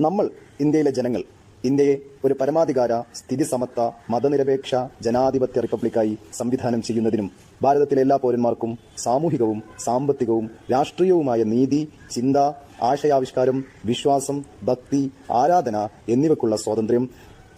നമ്മൾ ഇന്ത്യയിലെ ജനങ്ങൾ ഇന്ത്യയെ ഒരു പരമാധികാര സ്ഥിതിസമത്വ മതനിരപേക്ഷ ജനാധിപത്യ റിപ്പബ്ലിക്കായി സംവിധാനം ചെയ്യുന്നതിനും ഭാരതത്തിലെ എല്ലാ പൗരന്മാർക്കും സാമൂഹികവും സാമ്പത്തികവും രാഷ്ട്രീയവുമായ നീതി ചിന്ത ആശയാവിഷ്കാരം വിശ്വാസം ഭക്തി ആരാധന എന്നിവയ്ക്കുള്ള സ്വാതന്ത്ര്യം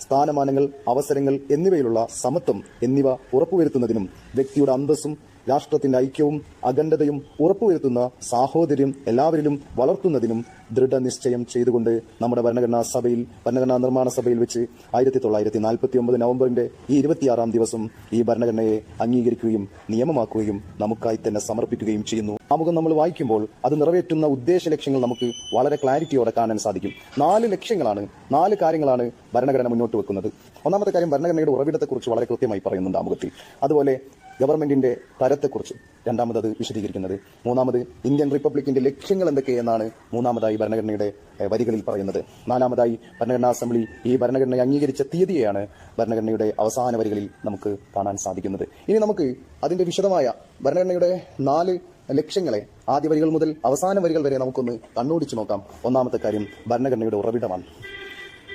സ്ഥാനമാനങ്ങൾ അവസരങ്ങൾ എന്നിവയിലുള്ള സമത്വം എന്നിവ ഉറപ്പുവരുത്തുന്നതിനും വ്യക്തിയുടെ അന്തസ്സും രാഷ്ട്രത്തിന്റെ ഐക്യവും അഖണ്ഡതയും ഉറപ്പുവരുത്തുന്ന സാഹോദര്യം എല്ലാവരിലും വളർത്തുന്നതിനും ദൃഢനിശ്ചയം ചെയ്തുകൊണ്ട് നമ്മുടെ ഭരണഘടനാ സഭയിൽ ഭരണഘടനാ നിർമ്മാണ സഭയിൽ വെച്ച് ആയിരത്തി തൊള്ളായിരത്തി നാൽപ്പത്തി ഒമ്പത് നവംബറിന്റെ ഈ ഇരുപത്തിയാറാം ദിവസം ഈ ഭരണഘടനയെ അംഗീകരിക്കുകയും നിയമമാക്കുകയും നമുക്കായി തന്നെ സമർപ്പിക്കുകയും ചെയ്യുന്നു. ആമുഖം നമ്മൾ വായിക്കുമ്പോൾ അത് നിറവേറ്റുന്ന ഉദ്ദേശ ലക്ഷ്യങ്ങൾ നമുക്ക് വളരെ ക്ലാരിറ്റിയോടെ കാണാൻ സാധിക്കും. നാല് ലക്ഷ്യങ്ങളാണ് നാല് കാര്യങ്ങളാണ് ഭരണഘടന മുന്നോട്ട് വെക്കുന്നത്. ഒന്നാമത്തെ കാര്യം ഭരണഘടനയുടെ ഉറവിടത്തെക്കുറിച്ച് വളരെ കൃത്യമായി പറയുന്നുണ്ട് ആമുഖത്തിൽ അതുപോലെ ഗവൺമെന്റിന്റെ തരത്തെക്കുറിച്ച് രണ്ടാമത് വിശദീകരിക്കുന്നത്. മൂന്നാമത് ഇന്ത്യൻ റിപ്പബ്ലിക്കിന്റെ ലക്ഷ്യങ്ങൾ എന്തൊക്കെയെന്നാണ് മൂന്നാമതായി ഭരണഘടനയുടെ വരികളിൽ പറയുന്നത്. നാലാമതായി ഭരണഘടനാ അസംബ്ലി ഈ ഭരണഘടനയെ അംഗീകരിച്ച തീയതിയാണ് ഭരണഘടനയുടെ അവസാന വരികളിൽ നമുക്ക് കാണാൻ സാധിക്കുന്നത്. ഇനി നമുക്ക് അതിന്റെ വിശദമായ ഭരണഘടനയുടെ നാല് ലക്ഷ്യങ്ങളെ ആദ്യ വരികൾ മുതൽ അവസാന വരികൾ വരെ നമുക്കൊന്ന് കണ്ണോടിച്ചു നോക്കാം. ഒന്നാമത്തെ കാര്യം ഭരണഘടനയുടെ ഉറവിടമാണ്.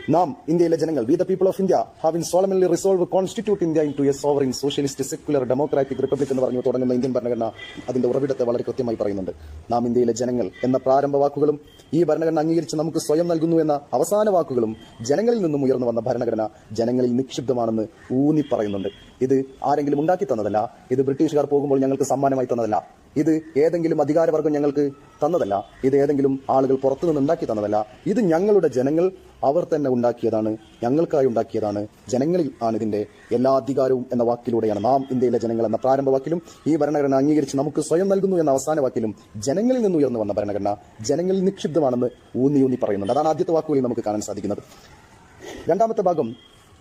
നാം ഇന്ത്യയിലെ ജനങ്ങൾ we the people of India have in solemnly resolve constitute India into a sovereign socialist secular democratic republic എന്ന് പറഞ്ഞു തുടങ്ങുന്ന ഇന്ത്യൻ ഭരണഘടന അതിന്റെ ഉറവിടത്തെ വളരെ കൃത്യമായി പറയുന്നുണ്ട്. നാം ഇന്ത്യയിലെ ജനങ്ങൾ എന്ന പ്രാരംഭ വാക്കുകളും ഈ ഭരണഘടന അംഗീകരിച്ച് നമുക്ക് സ്വയം നൽകുന്നു എന്ന അവസാന വാക്കുകളും ജനങ്ങളിൽ നിന്നും ഉയർന്നു വന്ന ഭരണഘടന ജനങ്ങളിൽ നിക്ഷിപ്തമാണെന്ന് ഊന്നി പറയുന്നുണ്ട്. ഇത് ആരെങ്കിലും ഉണ്ടാക്കി തന്നതല്ല. ഇത് ബ്രിട്ടീഷുകാർ പോകുമ്പോൾ ഞങ്ങൾക്ക് സമ്മാനമായി തന്നതല്ല. ഇത് ഏതെങ്കിലും അധികാരവർഗം ഞങ്ങൾക്ക് തന്നതല്ല. ഇത് ഏതെങ്കിലും ആളുകൾ പുറത്തുനിന്ന് ഉണ്ടാക്കി തന്നതല്ല. ഇത് ഞങ്ങളുടെ ജനങ്ങൾ അവർ തന്നെ ഉണ്ടാക്കിയതാണ്. ഞങ്ങൾക്കായി ഉണ്ടാക്കിയതാണ്. ജനങ്ങളിൽ ആണ് ഇതിന്റെ എല്ലാ അധികാരവും എന്ന വാക്കിലൂടെയാണ് നാം ഇന്ത്യയിലെ ജനങ്ങൾ എന്ന പ്രാരംഭ വാക്കിലും ഈ ഭരണഘടന അംഗീകരിച്ച് നമുക്ക് സ്വയം നൽകുന്നു എന്ന അവസാന വാക്കിലും ജനങ്ങളിൽ നിന്ന് ഉയർന്നു വന്ന ഭരണഘടന ജനങ്ങളിൽ നിക്ഷിപ്തമാണെന്ന് ഊന്നി ഊന്നി പറയുന്നുണ്ട്. അതാണ് ആദ്യത്തെ വാക്കുകളിൽ നമുക്ക് കാണാൻ സാധിക്കുന്നത്. രണ്ടാമത്തെ ഭാഗം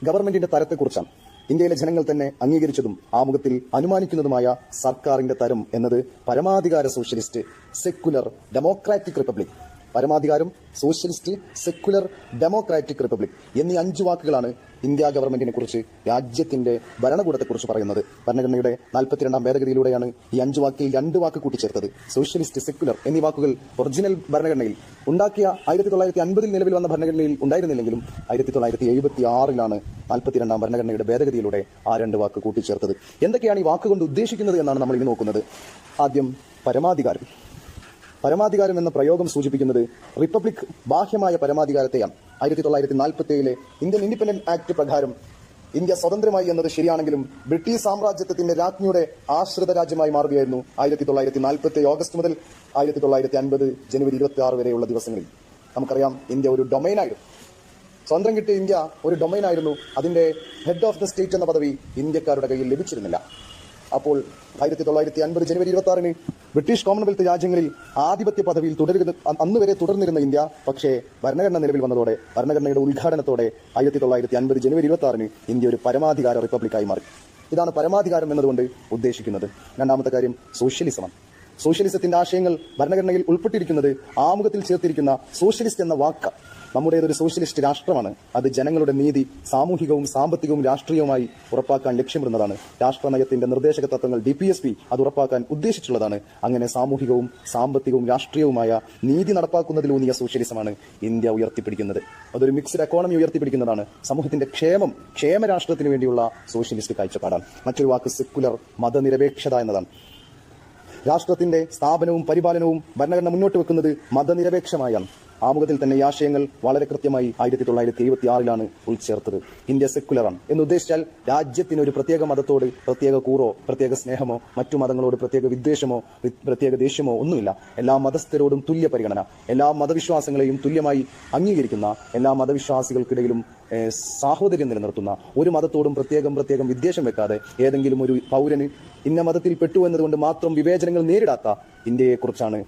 ഗവൺമെന്റിന്റെ തരത്തെക്കുറിച്ചാണ്. ഇന്ത്യയിലെ ജനങ്ങൾ തന്നെ അംഗീകരിച്ചതും ആമുഖത്തിൽ അനുമാനിക്കുന്നതുമായ സർക്കാരിന്റെ തരം എന്നത് പരമാധികാര സോഷ്യലിസ്റ്റ് സെക്കുലർ ഡെമോക്രാറ്റിക് റിപ്പബ്ലിക്. പരമാധികാരം സോഷ്യലിസ്റ്റ് സെക്യുലർ ഡെമോക്രാറ്റിക് റിപ്പബ്ലിക് എന്നീ അഞ്ചു വാക്കുകളാണ് ഇന്ത്യ ഗവൺമെന്റിനെ കുറിച്ച് രാജ്യത്തിന്റെ ഭരണകൂടത്തെക്കുറിച്ച് പറയുന്നത്. ഭരണഘടനയുടെ നാൽപ്പത്തിരണ്ടാം ഭേദഗതിയിലൂടെയാണ് ഈ അഞ്ചു വാക്കിൽ രണ്ട് വാക്ക് കൂട്ടിച്ചേർത്തത്. സോഷ്യലിസ്റ്റ് സെക്യുലർ എന്നീ വാക്കുകൾ ഒറിജിനൽ ഭരണഘടനയിൽ ഉണ്ടാക്കിയ ആയിരത്തി തൊള്ളായിരത്തി അൻപതിൽ നിലവിൽ വന്ന ഭരണഘടനയിൽ ഉണ്ടായിരുന്നില്ലെങ്കിലും ആയിരത്തി തൊള്ളായിരത്തി എഴുപത്തി ആറിലാണ് നാൽപ്പത്തിരണ്ടാം ഭരണഘടനയുടെ ഭേദഗതിയിലൂടെ ആ രണ്ട് വാക്ക് കൂട്ടിച്ചേർത്തത്. എന്തൊക്കെയാണ് ഈ വാക്കുകൊണ്ട് ഉദ്ദേശിക്കുന്നത് എന്നാണ് നമ്മൾ ഇനി നോക്കുന്നത്. ആദ്യം പരമാധികാരം. പരമാധികാരം എന്ന പ്രയോഗം സൂചിപ്പിക്കുന്നത് റിപ്പബ്ലിക് ബാഹ്യമായ പരമാധികാരത്തെയാണ്. ആയിരത്തി തൊള്ളായിരത്തി നാൽപ്പത്തി ഏഴിലെ ഇന്ത്യൻ ഇൻഡിപെൻഡന്റ് ആക്ട് പ്രകാരം ഇന്ത്യ സ്വതന്ത്രമായി എന്നത് ശരിയാണെങ്കിലും ബ്രിട്ടീഷ് സാമ്രാജ്യത്തിന്റെ രാജ്ഞിയുടെ ആശ്രിത രാജ്യമായി മാറുകയായിരുന്നു ആയിരത്തി തൊള്ളായിരത്തി നാൽപ്പത്തി ഓഗസ്റ്റ് മുതൽ ആയിരത്തി തൊള്ളായിരത്തി അൻപത് ജനുവരി ഇരുപത്തി ആറ് വരെയുള്ള ദിവസങ്ങളിൽ. നമുക്കറിയാം ഇന്ത്യ ഒരു ഡൊമൈനായിരുന്നു സ്വന്തം കിട്ടിയ ഇന്ത്യ ഒരു ഡൊമൈൻ ആയിരുന്നു. അതിന്റെ ഹെഡ് ഓഫ് ദ സ്റ്റേറ്റ് എന്ന പദവി ഇന്ത്യക്കാരുടെ കയ്യിൽ ലഭിച്ചിരുന്നില്ല. അപ്പോൾ ആയിരത്തി തൊള്ളായിരത്തി അൻപത് ജനുവരി ഇരുപത്തി ആറിന് ബ്രിട്ടീഷ് കോമൺവെൽത്ത് രാജ്യങ്ങളിൽ ആധിപത്യ പദവിയിൽ തുടരുന്ന അന്ന് വരെ തുടർന്നിരുന്ന ഇന്ത്യ പക്ഷേ ഭരണഘടന നിലവിൽ വന്നതോടെ ഭരണഘടനയുടെ ഉദ്ഘാടനത്തോടെ ആയിരത്തി തൊള്ളായിരത്തി അൻപത് ജനുവരി ഇരുപത്തി ആറിന് ഇന്ത്യ ഒരു പരമാധികാര റിപ്പബ്ലിക്കായി മാറി. ഇതാണ് പരമാധികാരം എന്നതുകൊണ്ട് ഉദ്ദേശിക്കുന്നത്. രണ്ടാമത്തെ കാര്യം സോഷ്യലിസമാണ്. സോഷ്യലിസത്തിന്റെ ആശയങ്ങൾ ഭരണഘടനയിൽ ഉൾപ്പെട്ടിരിക്കുന്നത് ആമുഖത്തിൽ ചേർത്തിരിക്കുന്ന സോഷ്യലിസ്റ്റ് എന്ന വാക്ക്. നമ്മുടേതൊരു സോഷ്യലിസ്റ്റ് രാഷ്ട്രമാണ് അത് ജനങ്ങളുടെ നീതി സാമൂഹികവും സാമ്പത്തികവും രാഷ്ട്രീയവുമായി ഉറപ്പാക്കാൻ ലക്ഷ്യമിടുന്നതാണ്. രാഷ്ട്രനയത്തിന്റെ നിർദ്ദേശക തത്വങ്ങൾ ഡി പി എസ് പി അത് ഉറപ്പാക്കാൻ ഉദ്ദേശിച്ചുള്ളതാണ് അങ്ങനെ സാമൂഹികവും സാമ്പത്തികവും രാഷ്ട്രീയവുമായ നീതി നടപ്പാക്കുന്നതിലൂന്നിയ സോഷ്യലിസമാണ് ഇന്ത്യ ഉയർത്തിപ്പിടിക്കുന്നത്. അതൊരു മിക്സ്ഡ് എക്കോണമി ഉയർത്തിപ്പിടിക്കുന്നതാണ്. സമൂഹത്തിന്റെ ക്ഷേമം ക്ഷേമ രാഷ്ട്രത്തിന് വേണ്ടിയുള്ള സോഷ്യലിസ്റ്റ് കാഴ്ചപ്പാടാണ്. മറ്റൊരു വാക്ക് സെക്കുലർ മതനിരപേക്ഷത എന്നതാണ്. രാഷ്ട്രത്തിന്റെ സ്ഥാപനവും പരിപാലനവും ഭരണഘടന മുന്നോട്ട് വെക്കുന്നത് മതനിരപേക്ഷമായാണ് ആമുഖത്തിൽ തന്നെ ഈ ആശയങ്ങൾ വളരെ കൃത്യമായി ആയിരത്തി തൊള്ളായിരത്തി എഴുപത്തി ആറിലാണ് ഉൾച്ചേർത്തത്. ഇന്ത്യ സെക്കുലറാണ് എന്ന് ഉദ്ദേശിച്ചാൽ രാജ്യത്തിന് ഒരു പ്രത്യേക മതത്തോട് പ്രത്യേക കൂറോ പ്രത്യേക സ്നേഹമോ മറ്റു മതങ്ങളോട് പ്രത്യേക വിദ്വേഷമോ പ്രത്യേക ദേഷ്യമോ ഒന്നുമില്ല. എല്ലാ മതസ്ഥരോടും തുല്യ പരിഗണന എല്ലാ മതവിശ്വാസങ്ങളെയും തുല്യമായി അംഗീകരിക്കുന്ന എല്ലാ മതവിശ്വാസികൾക്കിടയിലും സാഹോദര്യം നിലനിർത്തുന്ന ഒരു മതത്തോടും പ്രത്യേകം പ്രത്യേകം വിദ്വേഷം വെക്കാതെ ഏതെങ്കിലും ഒരു പൗരന് ഇന്ന മതത്തിൽ പെട്ടു എന്നതുകൊണ്ട് മാത്രം വിവേചനങ്ങൾ നേരിടാത്ത ഇന്ത്യയെക്കുറിച്ചാണ്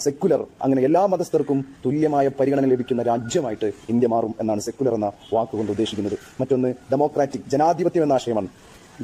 സെക്കുലർ അങ്ങനെ എല്ലാ മതസ്ഥർക്കും തുല്യമായ പരിഗണന ലഭിക്കുന്ന രാജ്യമായിട്ട് ഇന്ത്യ മാറും എന്നാണ് സെക്കുലർ എന്ന വാക്കുകൊണ്ട് ഉദ്ദേശിക്കുന്നത്. മറ്റൊന്ന് ഡെമോക്രാറ്റിക് ജനാധിപത്യം എന്ന ആശയമാണ്.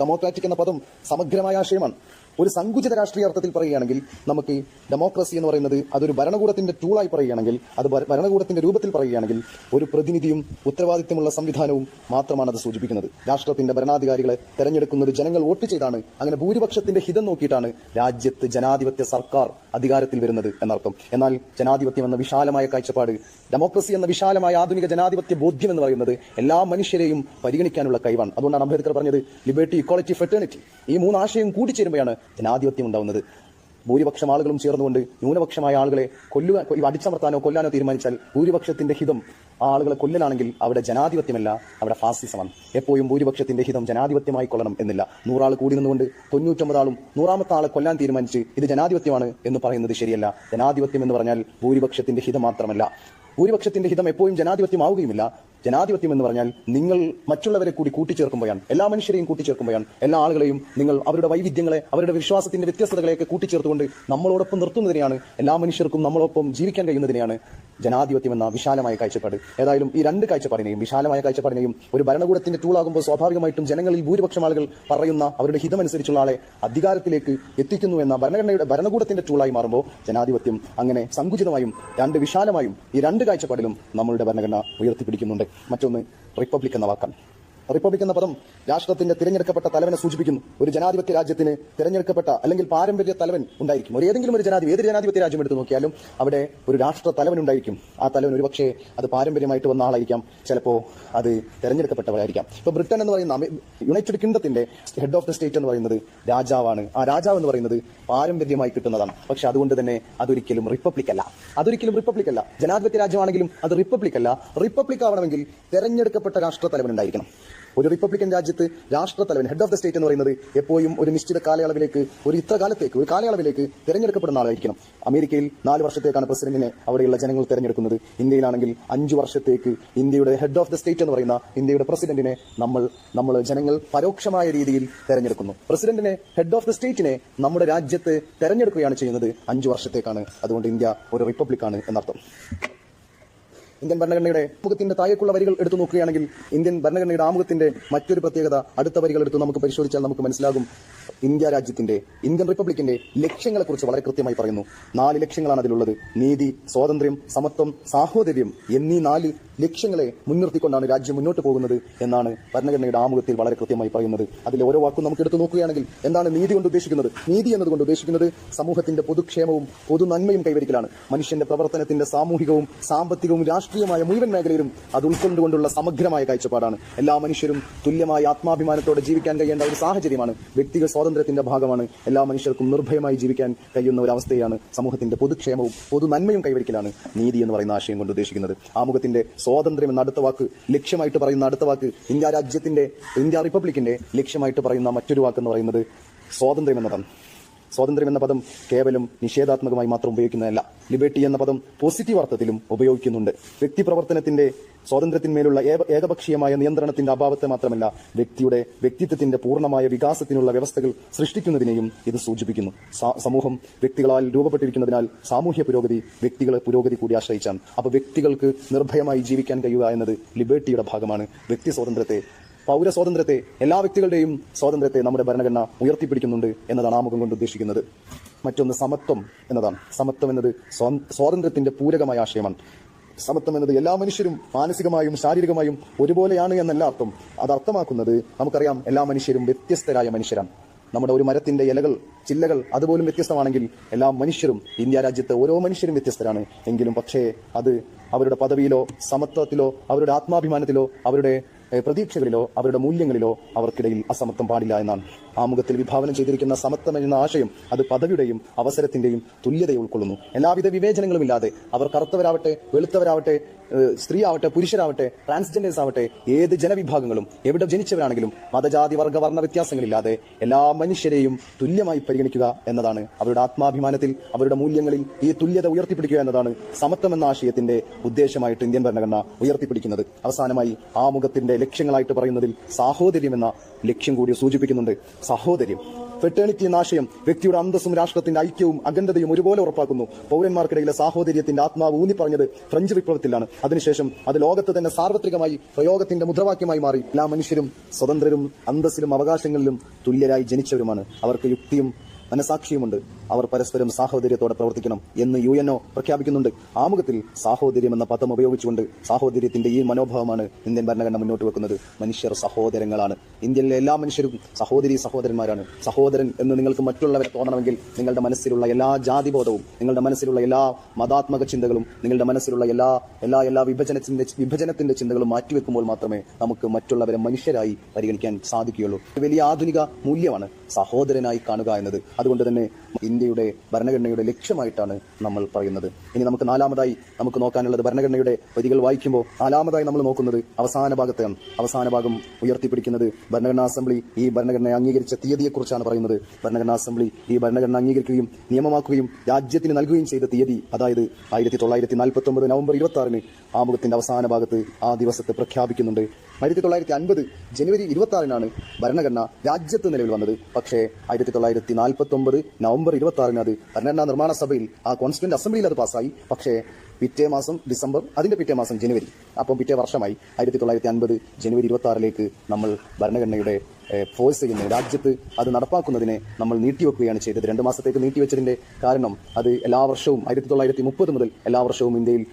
ഡെമോക്രാറ്റിക് എന്ന പദം സമഗ്രമായ ആശയമാണ്. ഒരു സങ്കുചിത രാഷ്ട്രീയ അർത്ഥത്തിൽ പറയുകയാണെങ്കിൽ നമുക്ക് ഡെമോക്രസി എന്ന് പറയുന്നത് അതൊരു ഭരണകൂടത്തിന്റെ ടൂളായി പറയുകയാണെങ്കിൽ അത് ഭരണകൂടത്തിന്റെ രൂപത്തിൽ പറയുകയാണെങ്കിൽ ഒരു പ്രതിനിധിയും ഉത്തരവാദിത്തമുള്ള സംവിധാനവും മാത്രമാണ് അത് സൂചിപ്പിക്കുന്നത്. രാഷ്ട്രത്തിന്റെ ഭരണാധികാരികളെ തെരഞ്ഞെടുക്കുന്നത് ജനങ്ങൾ വോട്ട് ചെയ്താണ്. അങ്ങനെ ഭൂരിപക്ഷത്തിന്റെ ഹിതം നോക്കിയിട്ടാണ് രാജ്യത്ത് ജനാധിപത്യ സർക്കാർ അധികാരത്തിൽ വരുന്നത് എന്നർത്ഥം. എന്നാൽ ജനാധിപത്യം എന്ന വിശാലമായ കാഴ്ചപ്പാട് ഡെമോക്രസി എന്ന വിശാലമായ ആധുനിക ജനാധിപത്യ ബോധ്യം എന്ന് പറയുന്നത് എല്ലാ മനുഷ്യരെയും പരിഗണിക്കാനുള്ള കഴിവാണ്. അതുകൊണ്ടാണ് അംബേദ്കർ പറഞ്ഞത് ലിബർട്ടി ഇക്വാളിറ്റി ഫെറ്റേണിറ്റി ഈ മൂന്ന് ആശയം കൂടിച്ചേരുമ്പോഴാണ് ജനാധിപത്യം ഉണ്ടാവുന്നത് ഭൂരിപക്ഷം ആളുകളും ചേർന്നുകൊണ്ട് ന്യൂനപക്ഷമായ ആളുകളെ കൊല്ലുക അടിച്ചമർത്താനോ കൊല്ലാനോ തീരുമാനിച്ചാൽ ഭൂരിപക്ഷത്തിന്റെ ഹിതം ആ ആളുകളെ കൊല്ലനാണെങ്കിൽ അവിടെ ജനാധിപത്യമല്ല അവിടെ ഫാസിസമാണ്. എപ്പോഴും ഭൂരിപക്ഷത്തിന്റെ ഹിതം ജനാധിപത്യമായി കൊള്ളണം എന്നില്ല. നൂറാൾ കൂടി നിന്നുകൊണ്ട് തൊണ്ണൂറ്റൊമ്പത് ആളും നൂറാമത്തെ ആളെ കൊല്ലാൻ തീരുമാനിച്ച് ഇത് ജനാധിപത്യമാണ് എന്ന് പറയുന്നത് ശരിയല്ല. ജനാധിപത്യം എന്ന് പറഞ്ഞാൽ ഭൂരിപക്ഷത്തിന്റെ ഹിതം മാത്രമല്ല. ഭൂരിപക്ഷത്തിന്റെ ഹിതം എപ്പോഴും ജനാധിപത്യമാവുകയുമില്ല. ജനാധിപത്യം എന്ന് പറഞ്ഞാൽ നിങ്ങൾ മറ്റുള്ളവരെ കൂടി കൂട്ടിച്ചേർക്കുമ്പോഴാണ് എല്ലാ മനുഷ്യരെയും കൂട്ടിച്ചേർക്കുമ്പോഴാണ് എല്ലാ ആളുകളെയും നിങ്ങൾ അവരുടെ വൈവിധ്യങ്ങളെ അവരുടെ വിശ്വാസത്തിന്റെ വ്യത്യസ്തതകളെയൊക്കെ കൂട്ടിച്ചേർത്തുകൊണ്ട് നമ്മളോടൊപ്പം നിർത്തുന്നതിനെയാണ് എല്ലാ മനുഷ്യർക്കും നമ്മളോടൊപ്പം ജീവിക്കാൻ കഴിയുന്നതിനെയാണ് ജനാധിപത്യം എന്ന വിശാലമായ കാഴ്ചപ്പാട്. ഏതായാലും ഈ രണ്ട് കാഴ്ചപ്പാടിനെയും വിശാലമായ കാഴ്ചപ്പാടിനെയും ഒരു ഭരണകൂടത്തിന്റെ ടൂളാകുമ്പോൾ സ്വാഭാവികമായിട്ടും ജനങ്ങളിൽ ഭൂരിപക്ഷം ആളുകൾ പറയുന്ന അവരുടെ ഹിതമനുസരിച്ചുള്ള ആളെ അധികാരത്തിലേക്ക് എത്തിക്കുന്നു എന്ന ഭരണഘടനയുടെ ഭരണകൂടത്തിന്റെ ടൂളായി മാറുമ്പോൾ ജനാധിപത്യം അങ്ങനെ സങ്കുചിതമായും രണ്ട് വിശാലമായും ഈ രണ്ട് കാഴ്ചപ്പാടിലും നമ്മളുടെ ഭരണഘടന ഉയർത്തിപ്പിടിക്കുന്നുണ്ട്. മറ്റൊന്ന് റിപ്പബ്ലിക് എന്ന വാക്കാണ്. റിപ്പബ്ലിക് എന്ന പദം രാഷ്ട്രത്തിന്റെ തിരഞ്ഞെടുക്കപ്പെട്ട തലവനെ സൂചിപ്പിക്കുന്നു. ഒരു ജനാധിപത്യ രാജ്യത്തിന് തിരഞ്ഞെടുക്കപ്പെട്ട അല്ലെങ്കിൽ പാരമ്പര്യ തലവൻ ഉണ്ടായിരിക്കും. ഒരു ഏതെങ്കിലും ഒരു ജനാധിപത്യ ഏത് ജനാധിപത്യ രാജ്യം എടുത്തു നോക്കിയാലും അവിടെ ഒരു രാഷ്ട്ര തലവൻ ഉണ്ടായിരിക്കും. ആ തലവൻ ഒരുപക്ഷെ അത് പാരമ്പര്യമായിട്ട് വന്ന ആളായിരിക്കാം. ചിലപ്പോൾ അത് തിരഞ്ഞെടുക്കപ്പെട്ടവരായിരിക്കാം. ഇപ്പൊ ബ്രിട്ടൻ എന്ന് പറയുന്ന യുണൈറ്റഡ് കിങ്ഡത്തിന്റെ ഹെഡ് ഓഫ് ദ സ്റ്റേറ്റ് എന്ന് പറയുന്നത് രാജാവാണ്. ആ രാജാവ് എന്ന് പറയുന്നത് പാരമ്പര്യമായി കിട്ടുന്നതാണ്. പക്ഷെ അതുകൊണ്ട് തന്നെ അതൊരിക്കലും റിപ്പബ്ലിക് അല്ല. അതൊരിക്കലും റിപ്പബ്ലിക് അല്ല. ജനാധിപത്യ രാജ്യമാണെങ്കിലും അത് റിപ്പബ്ലിക് അല്ല. റിപ്പബ്ലിക് ആവണമെങ്കിൽ തെരഞ്ഞെടുക്കപ്പെട്ട രാഷ്ട്ര തലവൻ ഉണ്ടായിരിക്കണം. ഒരു റിപ്പബ്ലിക്കൻ രാജ്യത്ത് രാഷ്ട്രത്തലവൻ ഹെഡ് ഓഫ് ദ സ്റ്റേറ്റ് എന്ന് പറയുന്നത് എപ്പോഴും ഒരു നിശ്ചിത കാലയളവിലേക്ക് ഒരു ഇത്ര കാലത്തേക്ക് ഒരു കാലയളവിലേക്ക് തിരഞ്ഞെടുക്കപ്പെടുന്ന ആളായിരിക്കണം. അമേരിക്കയിൽ നാല് വർഷത്തേക്കാണ് പ്രസിഡന്റിനെ അവിടെയുള്ള ജനങ്ങൾ തിരഞ്ഞെടുക്കുന്നത്. ഇന്ത്യയിലാണെങ്കിൽ അഞ്ചു വർഷത്തേക്ക് ഇന്ത്യയുടെ ഹെഡ് ഓഫ് ദ സ്റ്റേറ്റ് എന്ന് പറയുന്ന ഇന്ത്യയുടെ പ്രസിഡന്റിനെ നമ്മൾ നമ്മൾ ജനങ്ങൾ പരോക്ഷമായ രീതിയിൽ തെരഞ്ഞെടുക്കുന്നു. പ്രസിഡന്റിനെ ഹെഡ് ഓഫ് ദ സ്റ്റേറ്റിനെ നമ്മുടെ രാജ്യത്ത് തെരഞ്ഞെടുക്കുകയാണ് ചെയ്യുന്നത് അഞ്ചു വർഷത്തേക്കാണ്. അതുകൊണ്ട് ഇന്ത്യ ഒരു റിപ്പബ്ലിക്കാണ് എന്നർത്ഥം. ഇന്ത്യൻ ഭരണഘടനയുടെ ആമുഖത്തിന്റെ താഴേക്കുള്ള വരികൾ എടുത്തു നോക്കുകയാണെങ്കിൽ ഇന്ത്യൻ ഭരണഘടനയുടെ ആമുഖത്തിന്റെ മറ്റൊരു പ്രത്യേകത അടുത്ത വരികൾ എടുത്ത് നമുക്ക് പരിശോധിച്ചാൽ നമുക്ക് മനസ്സിലാകും. ഇന്ത്യ രാജ്യത്തിന്റെ ഇന്ത്യൻ റിപ്പബ്ലിക്കിന്റെ ലക്ഷ്യങ്ങളെക്കുറിച്ച് വളരെ കൃത്യമായി പറയുന്നു. നാല് ലക്ഷ്യങ്ങളാണ് അതിലുള്ളത്. നീതി സ്വാതന്ത്ര്യം സമത്വം സാഹോദര്യം എന്നീ നാല് ലക്ഷ്യങ്ങളെ മുൻനിർത്തിക്കൊണ്ടാണ് രാജ്യം മുന്നോട്ട് പോകുന്നത് എന്നാണ് ഭരണഘടനയുടെ ആമുഖത്തിൽ വളരെ കൃത്യമായി പറയുന്നത്. അതിലെ ഓരോ വാക്കും നമുക്ക് എടുത്തു നോക്കുകയാണെങ്കിൽ എന്താണ് നീതി കൊണ്ട് ഉദ്ദേശിക്കുന്നത്? നീതി എന്നതുകൊണ്ട് ഉദ്ദേശിക്കുന്നത് സമൂഹത്തിന്റെ പൊതുക്ഷേമവും പൊതുനന്മയും കൈവരിക്കലാണ്. മനുഷ്യന്റെ പ്രവർത്തനത്തിന്റെ സാമൂഹികവും സാമ്പത്തികവും രാഷ്ട്രീയമായ മുഴുവൻ മേഖലയിലും അത് ഉൾക്കൊണ്ടുകൊണ്ടുള്ള സമഗ്രമായ കാഴ്ചപ്പാടാണ്. എല്ലാ മനുഷ്യരും തുല്യമായ ആത്മാഭിമാനത്തോടെ ജീവിക്കാൻ കഴിയേണ്ട ഒരു സാഹചര്യമാണ്. വ്യക്തികൾ സ്വാതന്ത്ര്യത്തിന്റെ ഭാഗമാണ്. എല്ലാ മനുഷ്യർക്കും നിർഭയമായി ജീവിക്കാൻ കഴിയുന്ന ഒരു അവസ്ഥയാണ് സമൂഹത്തിന്റെ പൊതുക്ഷേമവും പൊതു നന്മയും കൈവരിക്കലാണ് നീതി എന്ന് പറയുന്ന ആശയം കൊണ്ട് ഉദ്ദേശിക്കുന്നത്. ആമുഖത്തിന്റെ സ്വാതന്ത്ര്യം എന്ന അടുത്ത വാക്ക് ലക്ഷ്യമായിട്ട് പറയുന്ന അടുത്ത വാക്ക് ഇന്ത്യ രാജ്യത്തിന്റെ ഇന്ത്യ റിപ്പബ്ലിക്കിന്റെ ലക്ഷ്യമായിട്ട് പറയുന്ന മറ്റൊരു വാക്ക് എന്ന് പറയുന്നത് സ്വാതന്ത്ര്യം എന്നതാണ്. സ്വാതന്ത്ര്യം എന്ന പദം കേവലം നിഷേധാത്മകമായി മാത്രം ഉപയോഗിക്കുന്നതല്ല. ലിബർട്ടി എന്ന പദം പോസിറ്റീവ് അർത്ഥത്തിലും ഉപയോഗിക്കുന്നുണ്ട്. വ്യക്തിപ്രവർത്തനത്തിന്റെ സ്വാതന്ത്ര്യത്തിന്മേലുള്ള ഏകപക്ഷീയമായ നിയന്ത്രണത്തിന്റെ അഭാവത്തെ മാത്രമല്ല വ്യക്തിയുടെ വ്യക്തിത്വത്തിന്റെ പൂർണമായ വികാസത്തിനുള്ള വ്യവസ്ഥകൾ സൃഷ്ടിക്കുന്നതിനെയും ഇത് സൂചിപ്പിക്കുന്നു. സമൂഹം വ്യക്തികളാൽ രൂപപ്പെട്ടിരിക്കുന്നതിനാൽ സാമൂഹ്യ പുരോഗതി വ്യക്തികളെ പുരോഗതി കൂടി ആശ്രയിച്ചാണ്. അപ്പോൾ വ്യക്തികൾക്ക് നിർഭയമായി ജീവിക്കാൻ കഴിയുക എന്നത് ലിബർട്ടിയുടെ ഭാഗമാണ്. വ്യക്തി സ്വാതന്ത്ര്യത്തെ പൗര സ്വാതന്ത്ര്യത്തെ എല്ലാ വ്യക്തികളുടെയും സ്വാതന്ത്ര്യത്തെ നമ്മുടെ ഭരണഘടന ഉയർത്തിപ്പിടിക്കുന്നുണ്ട് എന്നതാണ് ആമുഖം കൊണ്ട് ഉദ്ദേശിക്കുന്നത്. മറ്റൊന്ന് സമത്വം എന്നതാണ്. സമത്വം എന്നത് സ്വാതന്ത്ര്യത്തിന്റെ പൂരകമായ ആശയമാണ്. സമത്വം എന്നത് എല്ലാ മനുഷ്യരും മാനസികമായും ശാരീരികമായും ഒരുപോലെയാണ് എന്നല്ല അർത്ഥം. അത് അർത്ഥമാക്കുന്നത് നമുക്കറിയാം എല്ലാ മനുഷ്യരും വ്യത്യസ്തരായ മനുഷ്യരാണ്. നമ്മുടെ ഒരു മരത്തിന്റെ ഇലകൾ ചില്ലകൾ അതുപോലും വ്യത്യസ്തമാണെങ്കിൽ എല്ലാ മനുഷ്യരും ഇന്ത്യ രാജ്യത്തെ ഓരോ മനുഷ്യരും വ്യത്യസ്തരാണ്. എങ്കിലും പക്ഷേ അത് അവരുടെ പദവിയിലോ സമത്വത്തിലോ അവരുടെ ആത്മാഭിമാനത്തിലോ അവരുടെ പ്രതീക്ഷകളിലോ അവരുടെ മൂല്യങ്ങളിലോ അവർക്കിടയിൽ അസമത്വം പാടില്ല എന്നാണ്. ആമുഖത്തിൽ വിഭാവനം ചെയ്തിരിക്കുന്ന സമത്വം എന്ന ആശയം അത് പദവിയുടെയും അവസരത്തിന്റെയും തുല്യതയെ ഉൾക്കൊള്ളുന്നു. എല്ലാവിധ വിവേചനങ്ങളും ഇല്ലാതെ അവർ കറുത്തവരാവട്ടെ വെളുത്തവരാവട്ടെ സ്ത്രീ ആവട്ടെ പുരുഷരാവട്ടെ ട്രാൻസ്ജെൻഡേഴ്സ് ആവട്ടെ ഏത് ജനവിഭാഗങ്ങളും എവിടെ ജനിച്ചവരാണെങ്കിലും മതജാതി വർഗ വർണ വ്യത്യാസങ്ങളില്ലാതെ എല്ലാ മനുഷ്യരെയും തുല്യമായി പരിഗണിക്കുക എന്നതാണ് അവരുടെ ആത്മാഭിമാനത്തിൽ അവരുടെ മൂല്യങ്ങളിൽ ഈ തുല്യത ഉയർത്തിപ്പിടിക്കുക എന്നതാണ് സമത്വം എന്ന ആശയത്തിന്റെ ഉദ്ദേശമായിട്ട് ഇന്ത്യൻ ഭരണഘടന ഉയർത്തിപ്പിടിക്കുന്നത്. അവസാനമായി ആമുഖത്തിന്റെ ലക്ഷ്യങ്ങളായിട്ട് പറയുന്നതിൽ സാഹോദര്യം എന്ന ലക്ഷ്യം കൂടി സൂചിപ്പിക്കുന്നുണ്ട്. സഹോദര്യം ഫെറ്റേണിറ്റി എന്ന ആശയം വ്യക്തിയുടെ അന്തസ്സും രാഷ്ട്രത്തിന്റെ ഐക്യവും അഖണ്ഡതയും ഒരുപോലെ ഉറപ്പാക്കുന്നു. പൗരന്മാർക്കിടയിലെ സാഹോദര്യത്തിന്റെ ആത്മാവ് ഊന്നി പറഞ്ഞത് ഫ്രഞ്ച് വിപ്ലവത്തിലാണ്. അതിനുശേഷം അത് ലോകത്ത് തന്നെ സാർവത്രികമായി പ്രയോഗത്തിന്റെ മുദ്രാവാക്യമായി മാറി. എല്ലാ മനുഷ്യരും സ്വതന്ത്രരും അന്തസ്സിലും അവകാശങ്ങളിലും തുല്യരായി ജനിച്ചവരുമാണ്. അവർക്ക് യുക്തിയും മനസാക്ഷിയുമുണ്ട്. അവർ പരസ്പരം സാഹോദര്യത്തോടെ പ്രവർത്തിക്കണം എന്ന് യു എൻ ഒ പ്രഖ്യാപിക്കുന്നുണ്ട്. ആമുഖത്തിൽ സാഹോദര്യം എന്ന പദം ഉപയോഗിച്ചുകൊണ്ട് സാഹോദര്യത്തിന്റെ ഈ മനോഭാവമാണ് ഇന്ത്യൻ ഭരണഘടന മുന്നോട്ട് വെക്കുന്നത്. മനുഷ്യർ സഹോദരങ്ങളാണ്. ഇന്ത്യയിലെ എല്ലാ മനുഷ്യരും സഹോദരി സഹോദരന്മാരാണ്. സഹോദരൻ എന്ന് നിങ്ങൾക്ക് മറ്റുള്ളവരെ തോന്നണമെങ്കിൽ നിങ്ങളുടെ മനസ്സിലുള്ള എല്ലാ ജാതിബോധവും നിങ്ങളുടെ മനസ്സിലുള്ള എല്ലാ മതാത്മക ചിന്തകളും നിങ്ങളുടെ മനസ്സിലുള്ള എല്ലാ എല്ലാ എല്ലാ വിഭജനത്തിന്റെ വിഭജനത്തിന്റെ ചിന്തകളും മാറ്റിവെക്കുമ്പോൾ മാത്രമേ നമുക്ക് മറ്റുള്ളവരെ മനുഷ്യരായി പരിഗണിക്കാൻ സാധിക്കുകയുള്ളൂ. വലിയ ആധുനിക മൂല്യമാണ് സഹോദരനായി കാണുക എന്നത്. അതുകൊണ്ട് തന്നെ ഇന്ത്യയുടെ ഭരണഘടനയുടെ ലക്ഷ്യമായിട്ടാണ് നമ്മൾ പറയുന്നത്. ഇനി നമുക്ക് നാലാമതായി നമുക്ക് നോക്കാനുള്ളത് ഭരണഘടനയുടെ വരികൾ വായിക്കുമ്പോൾ നാലാമതായി നമ്മൾ നോക്കുന്നത് അവസാന ഭാഗത്തെയാണ്. അവസാന ഭാഗം ഉയർത്തിപ്പിടിക്കുന്നത് ഭരണഘടനാ അസംബ്ലി ഈ ഭരണഘടന അംഗീകരിച്ച തീയതിയെക്കുറിച്ചാണ് പറയുന്നത്. ഭരണഘടനാ അസംബ്ലി ഈ ഭരണഘടന അംഗീകരിക്കുകയും നിയമമാക്കുകയും രാജ്യത്തിന് നൽകുകയും ചെയ്ത തീയതി അതായത് ആയിരത്തി തൊള്ളായിരത്തി നാൽപ്പത്തി ഒമ്പത് നവംബർ ഇരുപത്തി ആറിന് ആമുഖത്തിന്റെ അവസാന ഭാഗത്ത് ആ ദിവസത്തെ പ്രഖ്യാപിക്കുന്നുണ്ട്. ആയിരത്തി തൊള്ളായിരത്തി അൻപത് ജനുവരി ഇരുപത്തി ആറിനാണ് ഭരണഘടന രാജ്യത്ത് നിലവിൽ വന്നത്. പക്ഷേ ആയിരത്തി തൊള്ളായിരത്തി നാൽപ്പത്തി ഒമ്പത് നവംബർ ഇരുപത്തി ആറിന് അത് ഭരണഘടനാ നിർമ്മാണ സഭയിൽ ആ കോൺസ്റ്റിറ്റ്യൂന്റ് അസംബ്ലിയിൽ അത് പാസ്സായി. പക്ഷേ പിറ്റേ മാസം ഡിസംബർ അതിന്റെ പിറ്റേ മാസം ജനുവരി അപ്പം പിറ്റേ വർഷമായി ആയിരത്തി തൊള്ളായിരത്തി അൻപത് ജനുവരി ഇരുപത്തി ആറിലേക്ക് നമ്മൾ ഭരണഘടനയുടെ ഫോഴ്സ് ചെയ്യുന്നത് രാജ്യത്ത് അത് നടപ്പാക്കുന്നതിനെ നമ്മൾ നീട്ടിവെക്കുകയാണ് ചെയ്തത്. രണ്ട് മാസത്തേക്ക് നീട്ടിവെച്ചതിന്റെ കാരണം അത് എല്ലാ വർഷവും ആയിരത്തി തൊള്ളായിരത്തി മുപ്പത് മുതൽ എല്ലാ വർഷവും ഇന്ത്യയിൽ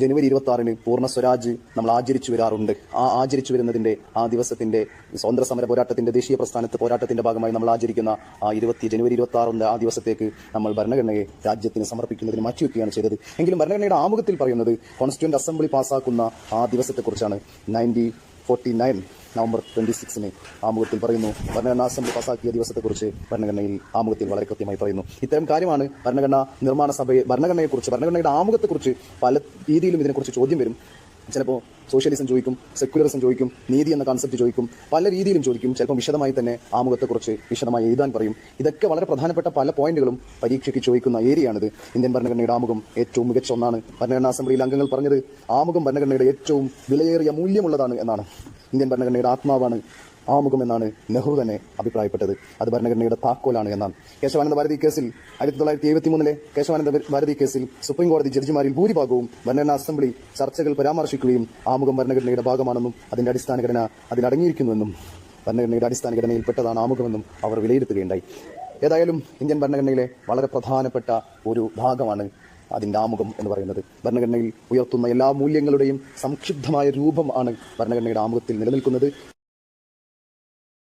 ജനുവരി ഇരുപത്തി ആറിന് പൂർണ സ്വരാജ് നമ്മൾ ആചരിച്ചു വരാറുണ്ട്. ആ ആചരിച്ചു വരുന്നതിന്റെ ആ ദിവസത്തിന്റെ സ്വാതന്ത്ര്യ സമര പോരാട്ടത്തിന്റെ ദേശീയ പ്രസ്ഥാനത്ത് പോരാട്ടത്തിന്റെ ഭാഗമായി നമ്മൾ ആചരിക്കുന്ന ആ ഇരുപത്തി ജനുവരി ഇരുപത്തി ആറിന്റെ ആ ദിവസത്തേക്ക് നമ്മൾ ഭരണഘടനയെ രാജ്യത്തിന് സമർപ്പിക്കുന്നതിന് മാറ്റിവെക്കുകയാണ് ചെയ്തത്. എങ്കിലും ഭരണഘടനയുടെ ആമുഖത്തിൽ പറയുന്നത് കോൺസ്റ്റിറ്റ്യൂന്റ് അസംബ്ലി പാസ്സാക്കുന്ന ആ ദിവസത്തെക്കുറിച്ചാണ്. Nineteen forty nine November twenty സിക്സിന് ആമുഖത്തിൽ പറയുന്നു. ഭരണഘടനാ അസംബ്ലി പാസാക്കിയ ദിവസത്തെക്കുറിച്ച് ഭരണഘടനയിൽ ആമുഖത്തിൽ വളരെ കൃത്യമായി പറയുന്നു. ഇത്തരം കാര്യമാണ് ഭരണഘടനാ നിർമ്മാണ സഭയെ ഭരണഘടനയെക്കുറിച്ച് ഭരണഘടനയുടെ ആമുഖത്തെക്കുറിച്ച് പല രീതിയിലും ഇതിനെക്കുറിച്ച് ചോദ്യം വരും. ചിലപ്പോൾ സോഷ്യലിസം ചോദിക്കും സെക്യുലറിസം ചോദിക്കും നീതി എന്ന കൺസെപ്റ്റ് ചോദിക്കും പല രീതിയിലും ചോദിക്കും. ചിലപ്പോൾ വിശദമായി തന്നെ ആമുഖത്തെക്കുറിച്ച് വിശദമായി എഴുതാൻ പറയും. ഇതൊക്കെ വളരെ പ്രധാനപ്പെട്ട പല പോയിന്റുകളും പരീക്ഷയ്ക്ക് ചോദിക്കുന്ന ഏരിയയാണിത്. ഇന്ത്യൻ ഭരണഘടനയുടെ ആമുഖം ഏറ്റവും മികച്ച ഒന്നാണ്. ഭരണഘടനാ അസംബ്ലിയിൽ അംഗങ്ങൾ പറഞ്ഞത് ആമുഖം ഭരണഘടനയുടെ ഏറ്റവും വിലയേറിയ മൂല്യമുള്ളതാണ് എന്നാണ്. ഇന്ത്യൻ ഭരണഘടനയുടെ ആത്മാവാണ് ആമുഖം എന്നാണ് നെഹ്റു തന്നെ അഭിപ്രായപ്പെട്ടത്. അത് ഭരണഘടനയുടെ താക്കോലാണ് എന്നാണ്. കേശവാനന്ദ ഭാരതി കേസിൽ ആയിരത്തി തൊള്ളായിരത്തി എഴുപത്തി മൂന്നിലെ കേശവാനന്ദ ഭാരതി കേസിൽ സുപ്രീം കോടതി ജഡ്ജിമാരിൽ ഭൂരിഭാഗവും ഭരണഘടനാ അസംബ്ലി ചർച്ചകൾ പരാമർശിക്കുകയും ആമുഖം ഭരണഘടനയുടെ ഭാഗമാണെന്നും അതിന്റെ അടിസ്ഥാന ഘടന അതിലടങ്ങിയിരിക്കുന്നുവെന്നും ഭരണഘടനയുടെ അടിസ്ഥാന ഘടനയിൽപ്പെട്ടതാണ് ആമുഖമെന്നും അവർ വിലയിരുത്തുകയുണ്ടായി. ഏതായാലും ഇന്ത്യൻ ഭരണഘടനയിലെ വളരെ പ്രധാനപ്പെട്ട ഒരു ഭാഗമാണ് അതിന്റെ ആമുഖം എന്ന് പറയുന്നത്. ഭരണഘടനയിൽ ഉയർത്തുന്ന എല്ലാ മൂല്യങ്ങളുടെയും സംക്ഷിപ്തമായ രൂപമാണ് ഭരണഘടനയുടെ ആമുഖത്തിൽ നിലനിൽക്കുന്നത്.